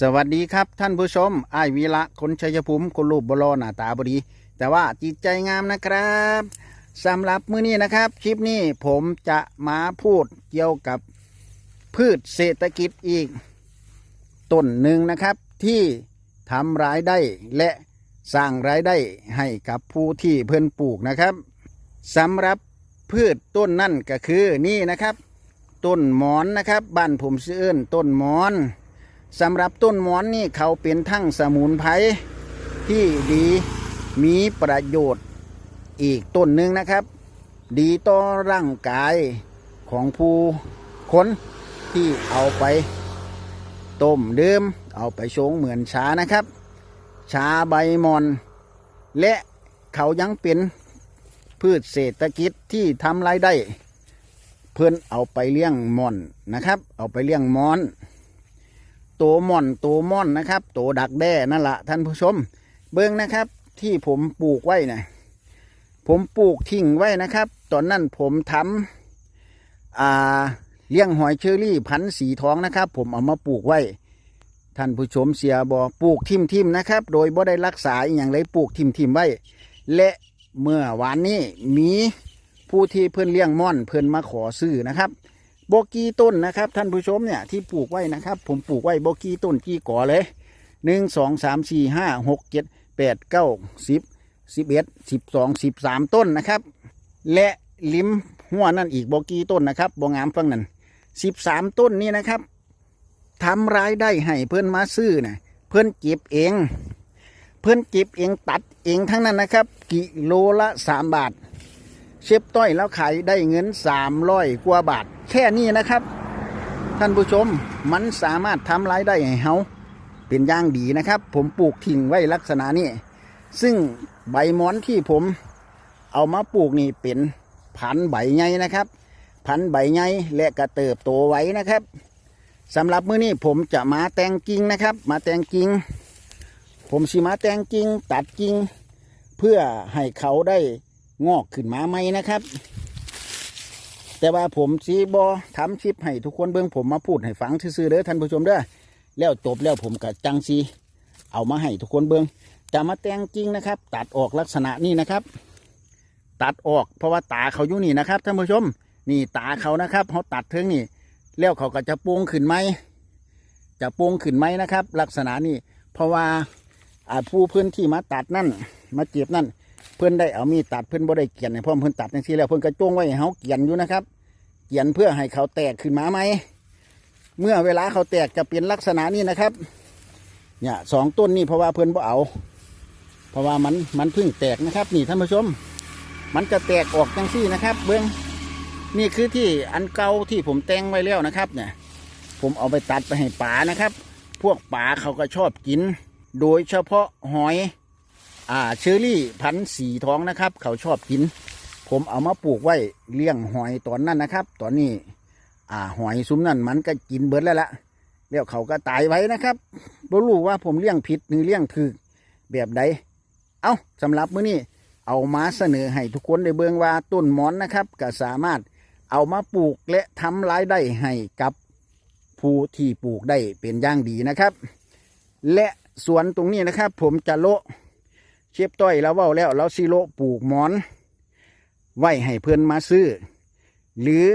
สวัสดีครับท่านผู้ชมไอวีระคนชัยภูมิคนรูปบลอหน้าตาบดี แต่ว่าจิตใจงามนะครับสำหรับมื้อนี้นะครับ คลิปนี้ผมจะมาพูดเกี่ยวกับพืชเศรษฐกิจอีกต้นหนึ่งนะครับ ที่ทำรายได้และสร้างรายได้ให้กับผู้ที่เพิ่นปลูกนะครับสำหรับพืชต้นนั่นก็คือนี่นะครับ ต้นหมอนนะครับบ้านผมซื้อเอิ้นต้นหมอน สำหรับต้นหมอนนี่เขาเป็นทั้งสมุนไพรที่ดีมีประโยชน์อีกต้นหนึ่งนะครับ ดีต่อร่างกายของผู้คนที่เอาไปต้มดื่มเอาไปชงเหมือนชานะครับ ชาใบมอน และเขายังเป็นพืชเศรษฐกิจที่ทำรายได้ เพื่อนเอาไปเลี้ยงมอนนะครับ เอาไปเลี้ยงมอน ตัวม่อนตัวม่อนนะครับตัวดักแด้นั่นแหละท่านผู้ชม เบิ้องนะครับที่ผมปลูกไว้นะผมปลูกทิ้งไว้นะครับ ตอนนั้นผมทำอ่าเลี้ยงหอยเชอรี่พันสีทองนะครับ ผมเอามาปลูกไว้ ท่านผู้ชมเสียบอปลูกทิมทิมๆนะครับ โดยบ่ได้รักษาอย่างไรปลูกทิมทิมๆไว้ และเมื่อวานนี้มีผู้ที่เพื่อนเลี้ยงม่อนเพื่อนมาขอซื้อนะครับ โบกี้ต้นนะครับ ท่านผู้ชมเนี่ยที่ปลูกไว้นะครับ ผมปลูกไว้โบกี้ต้นกี่ก่อเลยหนึ่งสองสามสี่ห้าหกเจ็ดแปดเก้าสิบสิบเอ็ดสิบสองสิบสามต้นนะครับ และลิมหัวนั่นอีกโบกี้ต้นนะครับโบงามฟังนั่นสิบสามต้นนี้นะครับทำรายได้ให้เพื่อนมาซื้อนะเพื่อนเก็บเอง เพื่อนเก็บเองตัดเองทั้งนั้นนะครับ กิโลละสามบาท เชฟต้อยแล้วขายได้เงินสามร้อยกว่าบาท แค่นี้นะครับ ท่านผู้ชมมันสามารถทำรายได้ให้เฮาเป็นอย่างดีนะครับ ผมปลูกทิ้งไว้ลักษณะนี้ ซึ่งใบมอนที่ผมเอามาปลูกนี่เป็นพันธุ์ใบใหญ่นะครับพันธุ์ใบใหญ่และกระเติบโตไว้นะครับสำหรับมื้อนี้ผมจะมาแตงกิ่งนะครับ มาแตงกิ่งผมสิมาแตงกิ่งตัดกิ่งเพื่อให้เขาได้ งอกขึ้นมาไหมนะครับ แต่ว่าผมสีบอทำคลิปให้ทุกคนเบื้องผมมาพูดให้ฟังซื่อๆเด้อท่านผู้ชมเด้อแล้วจบแล้วผมกับจังซีเอามาให้ทุกคนเบื้องจะมาแต่งจริงนะครับ ตัดออกลักษณะนี้นะครับ ตัดออกเพราะว่าตาเขาอยู่นี่นะครับท่านผู้ชม นี่ตาเขานะครับเขาตัดเทิงนี่ แล้วเขาก็จะโป่งขึ้นไหมจะโป่งขึ้นไหมนะครับ ลักษณะนี้เพราะว่าผู้พื่อนที่มาตัดนั่นมาเจ็บนั่น เพื่อนได้เอามีดตัดเพื่อนบ่ได้เกียนให้พ่อเพื่อนตัดจังซี่แล้วเพื่อนก็จ้วงไว้ให้เขาเกียนอยู่นะครับ เกียนเพื่อให้เขาแตกขึ้นมาไหมเมื่อเวลาเขาแตกจะเป็นลักษณะนี้นะครับ เนี่ยสองต้นนี่เพราะว่าเพื่อนบ่เอา เพราะว่ามันมันเพิ่งแตกนะครับ นี่ท่านผู้ชม มันจะแตกออกจังซี่นะครับ เบื้องนี่คือที่อันเก่าที่ผมแต่งไว้แล้วนะครับ เนี่ย ผมเอาไปตัดไปให้ป่านะครับ พวกป่าเขาก็ชอบกิน โดยเฉพาะหอย อ่าเชอรี่พันธ์สีท้องนะครับ เขาชอบกิน ผมเอามาปลูกไว้เลี้ยงหอยตอนนั้นนะครับ ตอนนี้ อ่าหอยซุ้มนั่นมันก็กินเบิดแล้วละแล้วเขาก็ตายไว้นะครับบ่รู้ว่าผมเลี้ยงผิดหรือเลี้ยงถูกแบบใดเอาสำหรับมื้อนี้เอามาเสนอให้ทุกคนได้เบิ่งว่าต้นหมอนนะครับก็สามารถเอามาปลูกและทำรายได้ให้กับผู้ที่ปลูกได้เป็นอย่างดีนะครับ และสวนตรงนี้นะครับ ผมจะโละ เชฟต้อยเราเว้าแล้วเราซิโลปลูกหมอน ไว้ให้เพื่อนมาซื้อ หรือ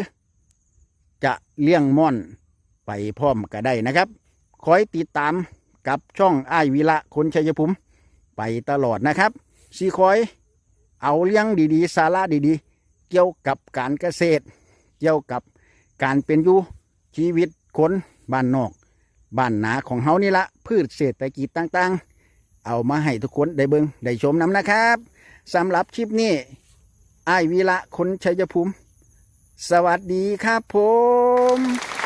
จะเลี้ยงม่อนไปพร้อมก็ได้นะครับ คอยติดตามกับช่องไอ้วิระคนชัยภูมิไปตลอดนะครับซีคอยเอาเลี้ยงดีๆ สาระดีๆ เกี่ยวกับการเกษตร เกี่ยวกับการเป็นอยู่ชีวิตคนบ้านนอกบ้านนาของเฮานี่ละพืชเศรษฐกิจต่างๆ เอามาให้ทุกคนได้เบิงได้ชมน้ำนะครับสำหรับคลิปนี้ไอวีละคนชัยภูมิ สวัสดีครับผม